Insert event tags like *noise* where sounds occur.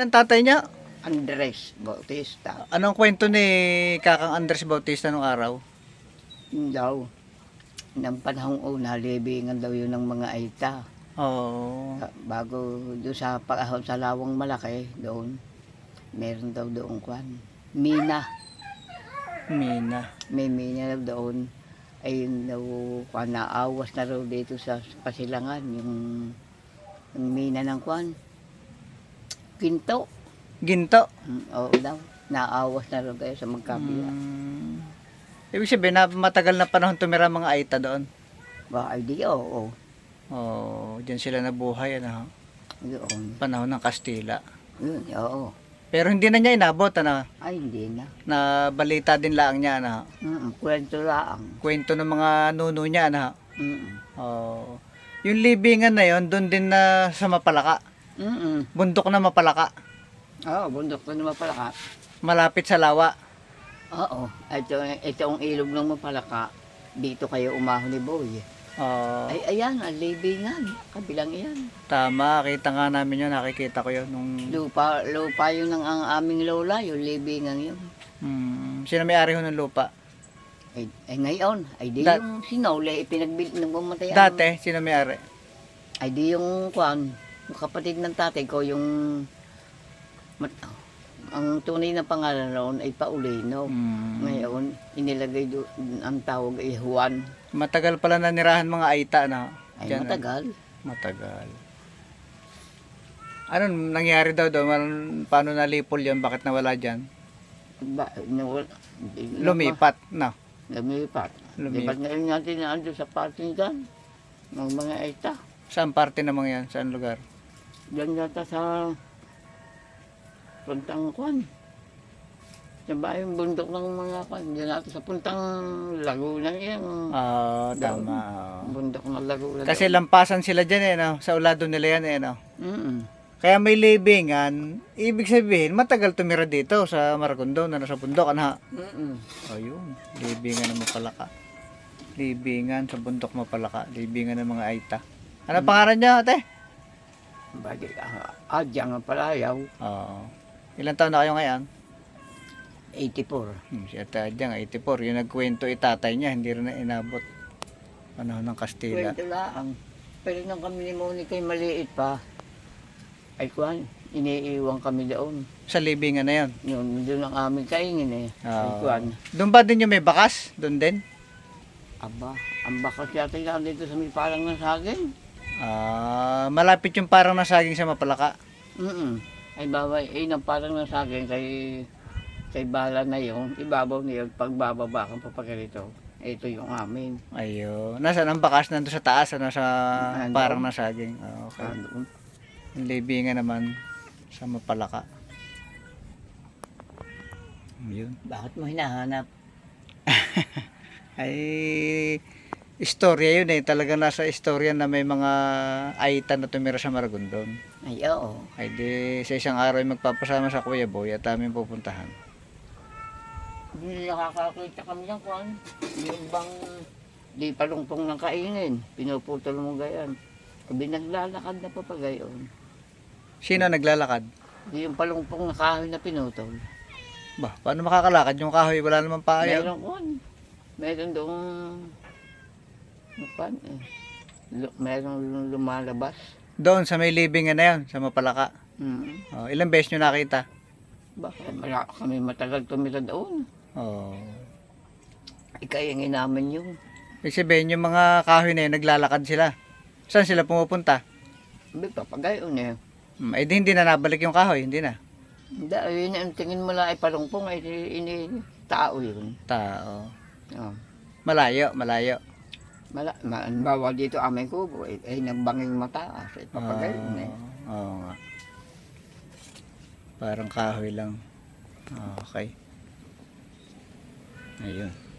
ng tatay niya? Andres Bautista. Anong kwento ni Kakang Andres Bautista nung araw? Yun daw. Nang panahong una, libingan daw yun ng mga aita. Oo. Ka- Bago doon sa pag sa lawang malaki, doon, meron daw doon kwan. Mina. Mina. May mina daw doon. Ayun daw, kwan, naawas na raw dito sa pasilangan. Yung, yung mina ng kwan. Kinto. Ginto. Mm, Oo daw. Naawas na raw kayo sa magkabila. Mm. Ibig sabihin na matagal na panahon tumira mga Aita doon. Baka ay di, oo. Oo, diyan sila nabuhay ano, Doon. panahon ng Kastila. Yun, oo. Pero hindi na niya inabot ano, Ay, hindi na. na balita din lang niya ano, Mm, kwento lang. kwento ng mga nuno niya ano. Mm. Oo. Yung libingan na yon doon din na sa Mapalaka. Mm. Bundok na Mapalaka. Oo, bundok ko naman pala ka. Malapit sa Lawa. Oo. Ito, ito ang ilog ng mapalaka. Dito kayo umahon ni Boy. Oo. Ay, ayan, ang libingan. Kabilang iyan. Tama, kita nga namin yun, nakikita ko yun nung Lupa, lupa yun ng ang aming lola, yung libingan yun. hmm, sino may-ari ho ng lupa? Ay, ay ngayon, ay di Dat- yung sinole, ipinagbil ng pumatay. Dati, sino may-ari? Ay di yung kwan, kapatid ng tatay ko, yung mat, ang tunay na pangalan noon ay Paulino. Hmm. Ngayon, inilagay do, ang tawag ay Juan. Matagal pala nanirahan mga Aita na. Ay Diyan, matagal. Matagal. Ano nangyari daw doon? Paano nalipol yun? Bakit nawala dyan? Ba, nawal, hindi na Lumipat, Lumipat. Lumipat. Lipat ngayon natin na ando sa parking dyan. Ng mga eta. Saan parte naman yan? Saan lugar? Diyan yata sa puntang kwan. Sa bayong bundok ng mga kwan. Diyan natin sa puntang Laguna yan. Ah, Down. tama. oo. Bundok ng Laguna. Kasi lampasan sila dyan eh, no? Sa ulado nila yan eh, no? Mm Kaya may libingan, ibig sabihin, matagal tumira dito sa Maragondon, na nasa bundok, ano? mm Ayun, libingan ng Mapalaka. Libingan sa bundok Mapalaka, libingan ng mga Aita. Ano pangalan niya, ate? Bagay ka. Adyang ang palayaw. Oo. Ilan taon na kayo ngayon? 84. Hmm, si Ate Adyang, 84. Yung nagkwento itatay niya, hindi rin na inabot. Panahon ng Kastila. Kwento lang. Pero nang kami ni Monica ay maliit pa, ay kwan, iniiwan kami doon. Sa libingan na yon. Yun, doon ang aming kaingin eh. Ay Oo. Doon ba din yung may bakas? Doon din? Aba, ang bakas yata yung dito sa may parang ng saging. Ah, malapit yung parang nasaging sa Mapalaka. Mm Ay baway, eh, nang parang ng saging kay kay bala na yun, ibabaw niya, pagbababa kang papagalito, ito yung amin. Ayun. Nasaan ang bakas? Nandun sa taas, ano, sa Nandun. parang nasaging. Ah, okay. Ano? Yung libingan naman sa Mapalaka. Yun. Bakit mo hinahanap? *laughs* Ay, istorya yun eh. Talaga nasa istorya na may mga aita na tumira sa Maragondon. Ay, oo. Ay di, sa isang araw ay magpapasama sa Kuya Boy at aming pupuntahan. Hindi nakakakita kami ng kwan. Yung bang di palungpong ng kaingin, pinuputol mo gayan. Sabi naglalakad na pa pa gayon. Sino naglalakad? Di yung palungpong na kahoy na pinutol. Ba, paano makakalakad yung kahoy? Wala naman pa ayaw. Meron kwan. Meron doong kwan eh. Lu- meron lumalabas. Doon sa may libingan na yun, sa Mapalaka. Mm. Oh, ilang beses nyo nakita? Bakit wala kami matagal tumira doon. Oh. Ikayangin namin yun. Ibig sabihin, yung mga kahoy na yun, naglalakad sila. Saan sila pumupunta? Sabi papagayon eh. Hmm, eh di hindi na nabalik yung kahoy, hindi na. Hindi, yun ang tingin mo lang ay palungpong ay ini tao yun. Tao. Oh. Malayo, malayo. Mala, ma, bawal dito aming kubo, eh, ay nagbanging mataas, ay papagay Oo, eh. Oo nga. Parang kahoy lang. Okay. Ayun.